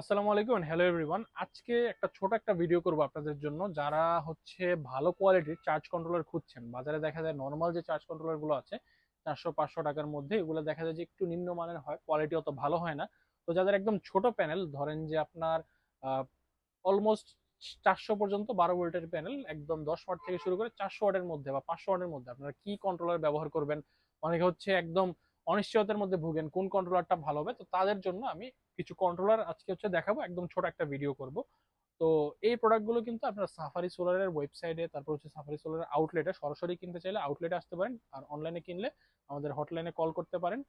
আসসালামু আলাইকুম hello everyone আজকে একটা ছোট একটা ভিডিও করব আপনাদের জন্য। যারা হচ্ছে ভালো কোয়ালিটির চার্জ কন্ট্রোলার খুঁজছেন, বাজারে দেখা যায় নর্মাল যে চার্জ কন্ট্রোলারগুলো আছে, চারশো, পাঁচশো টাকার মধ্যে, এগুলো দেখা যায় যে একটু নিম্নমানের হয় কোয়ালিটি অত ভালো হয় না। তো যাদের একদম ছোট প্যানেল ধরেন যে আপনার অলমোস্ট চারশো পর্যন্ত বারো ভোল্টের প্যানেল একদম দশ ওয়াট থেকে শুরু করে চারশো ওয়াটের মধ্যে বা পাঁচশো ওয়াটের মধ্যে আপনারা কি কন্ট্রোলার ব্যবহার করবেন? অনেকে হচ্ছে একদম অনিশ্চয়তার মধ্যে ভুগেন, কোন কন্ট্রোলারটা ভালো হবে, তো তাদের জন্য আমি কিছু কন্ট্রোলার আজকে হচ্ছে দেখাবো, একদম ছোট একটা ভিডিও করব। তো এই প্রোডাক্টগুলো কিন্তু আপনার সাফারি সোলারের ওয়েবসাইটে তারপর হচ্ছে সাফারি সোলারের আউটলেটে সরাসরি কিনতে চাইলে আউটলেটে আসতে পারেন, আর অনলাইনে কিনলে আমাদের হটলাইনে কল করতে পারেন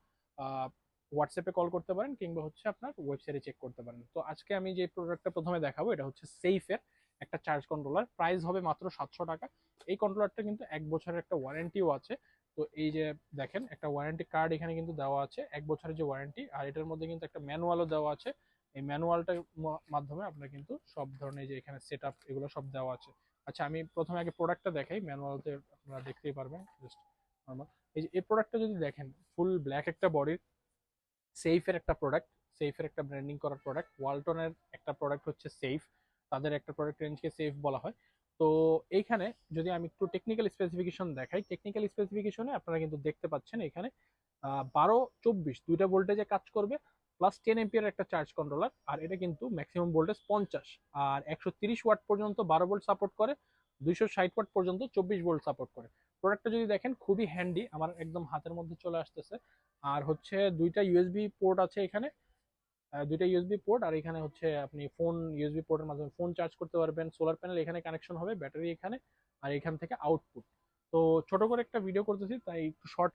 হোয়াটসঅ্যাপে কল করতে পারেন, কিংবা হচ্ছে আপনার ওয়েবসাইটে চেক করতে পারেন। তো আজকে আমি যে প্রোডাক্টটা প্রথমে দেখাবো, এটা হচ্ছে সেইফের একটা চার্জ কন্ট্রোলার প্রাইস হবে মাত্র সাতশো টাকা। এই কন্ট্রোলারটা কিন্তু এক বছরের একটা ওয়ারেন্টিও আছে। তো এই যে দেখেন, একটা ওয়ারেন্টি কার্ড এখানে কিন্তু দেওয়া আছে, এক বছরের যে ওয়ারেন্টি আর এটার মধ্যে কিন্তু একটা ম্যানুয়ালও দেওয়া আছে। এই ম্যানুয়ালটার মাধ্যমে আপনার কিন্তু সব ধরনের যে এখানে সেট এগুলো সব দেওয়া আছে। আচ্ছা আমি প্রথমে আগে প্রোডাক্টটা দেখাই ম্যানুয়ালতে আপনারা দেখতেই পারবেন জাস্ট নর্মাল এই যে, এই প্রোডাক্টটা যদি দেখেন ফুল ব্ল্যাক একটা বডির সেইফের একটা প্রোডাক্ট সেইফের একটা ব্র্যান্ডিং করার প্রোডাক্ট ওয়ালটনের একটা প্রোডাক্ট হচ্ছে সেফ তাদের একটা প্রোডাক্ট রেঞ্জকে সেফ বলা হয়। তো এইখানে যদি আমি একটু টেকনিক্যাল স্পেসিফিকেশন দেখাই টেকনিক্যাল স্পেসিফিকেশনে আপনারা কিন্তু দেখতে পাচ্ছেন এখানে বারো চব্বিশ, দুইটা ভোল্টেজে কাজ করবে প্লাস টেন এমপিয়ার একটা চার্জ কন্ট্রোলার আর এটা কিন্তু ম্যাক্সিমাম ভোল্টেজ পঞ্চাশ, আর একশো তিরিশ ওয়াট পর্যন্ত বারো ভোল্ট সাপোর্ট করে, দুইশো ষাট ওয়াট পর্যন্ত চব্বিশ ভোল্ট সাপোর্ট করে। প্রোডাক্টটা যদি দেখেন, খুবই হ্যান্ডি আমার একদম হাতের মধ্যে চলে আসতেছে। আর হচ্ছে দুইটা ইউএসবি পোর্ট আছে এখানে দুইটা ইউএসবি পোর্ট আর এখানে হচ্ছে আপনি ফোন ইউএসবি পোর্টের মাধ্যমে ফোন চার্জ করতে পারবেন। সোলার প্যানেল এখানে কানেকশন হবে ব্যাটারি এখানে, আর এখান থেকে আউটপুট তো ছোট করে একটা ভিডিও করতেছি, তাই একটু শর্ট